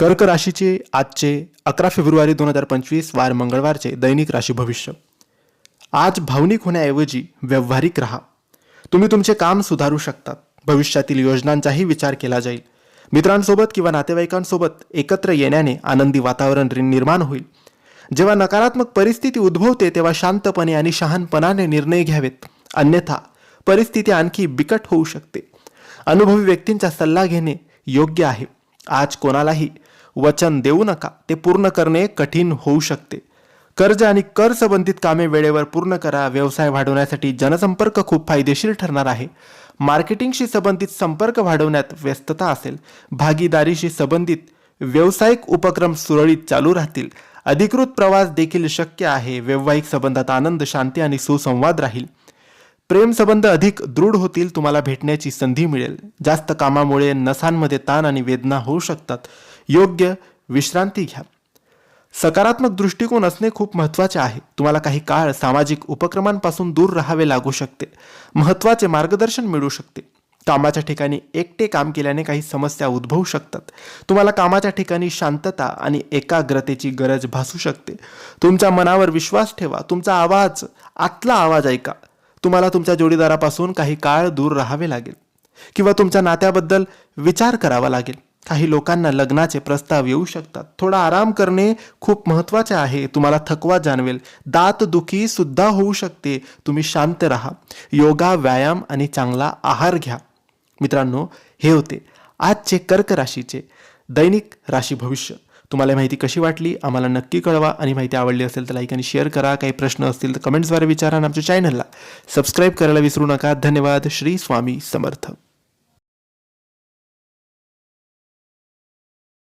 कर्क राशीचे आजचे अकरा फेब्रुवारी दोन हजार पंचवीस वार मंगळवारचे दैनिक राशी भविष्य. आज भावनिक होण्याऐवजी व्यावहारिक राहा. तुम्ही तुमचे काम सुधारू शकतात. भविष्यातील योजनांचाही विचार केला जाईल. मित्रांसोबत किंवा नातेवाईकांसोबत एकत्र येण्याने आनंदी वातावरण निर्माण होईल. जेव्हा नकारात्मक परिस्थिती उद्भवते तेव्हा शांतपणे आणि शहाणपणाने निर्णय घ्यावेत. अन्यथा परिस्थिती आणखी बिकट होऊ शकते. अनुभवी व्यक्तींचा सल्ला घेणे योग्य आहे. आज कोणालाही वचन देऊ नका. ते पूर्ण करणे कठीण होऊ शकते. कर्ज आणि कर संबंधित कामे वेळेवर पूर्ण करा. व्यवसाय वाढवण्यासाठी जनसंपर्क खूप फायदेशीर ठरणार आहे. मार्केटिंगशी संबंधित संपर्क वाढवण्यात व्यस्तता असेल. भागीदारीशी संबंधित व्यावसायिक उपक्रम सुरळीत चालू राहतील. अधिकृत प्रवास देखील शक्य आहे. वैवाहिक संबंधात आनंद शांती आणि सुसंवाद राहील. प्रेम संबंध अधिक दृढ होतील तुम्हाला भेटण्याची संधी मिळेल. जास्त कामामुळे नसांमध्ये ताण आणि वेदना होऊ शकतात. योग्य विश्रांती घ्या. सकारात्मक दृष्टिकोन असणे खूप महत्त्वाचे आहे. तुम्हाला काही काळ सामाजिक उपक्रमांपासून दूर राहावे लागू शकते. महत्त्वाचे मार्गदर्शन मिळू शकते. कामाच्या ठिकाणी एकटे काम केल्याने काही समस्या उद्भवू शकतात. तुम्हाला कामाच्या ठिकाणी शांतता आणि एकाग्रतेची गरज भासू शकते. तुमच्या मनावर विश्वास ठेवा. तुमचा आवाज आतला आवाज ऐका. तुम्हाला तुमच्या जोडीदारापासून काही काळ दूर राहावे लागेल. किंवा तुमच्या नात्याबद्दल विचार करावा लागेल. काही लोकांना लग्नाचे प्रस्ताव येऊ शकतात. थोडा आराम करणे खूप महत्त्वाचे आहे. तुम्हाला थकवा जाणवेल. दात दुखी सुद्धा होऊ शकते. तुम्ही शांत राहा. योगा व्यायाम आणि चांगला आहार घ्या. मित्रांनो हे होते आजचे कर्क राशीचे दैनिक राशी भविष्य. तुम्हाला माहिती कशी वाटली? आम्हाला नक्की कळवा. आणि माहिती आवडली असेल तर लाईक आणि शेअर करा. काही प्रश्न असतील तर कमेंट्सद्वारे विचारा आणि आमच्या चॅनलला सबस्क्राईब करायला विसरू नका. धन्यवाद. श्री स्वामी समर्थ.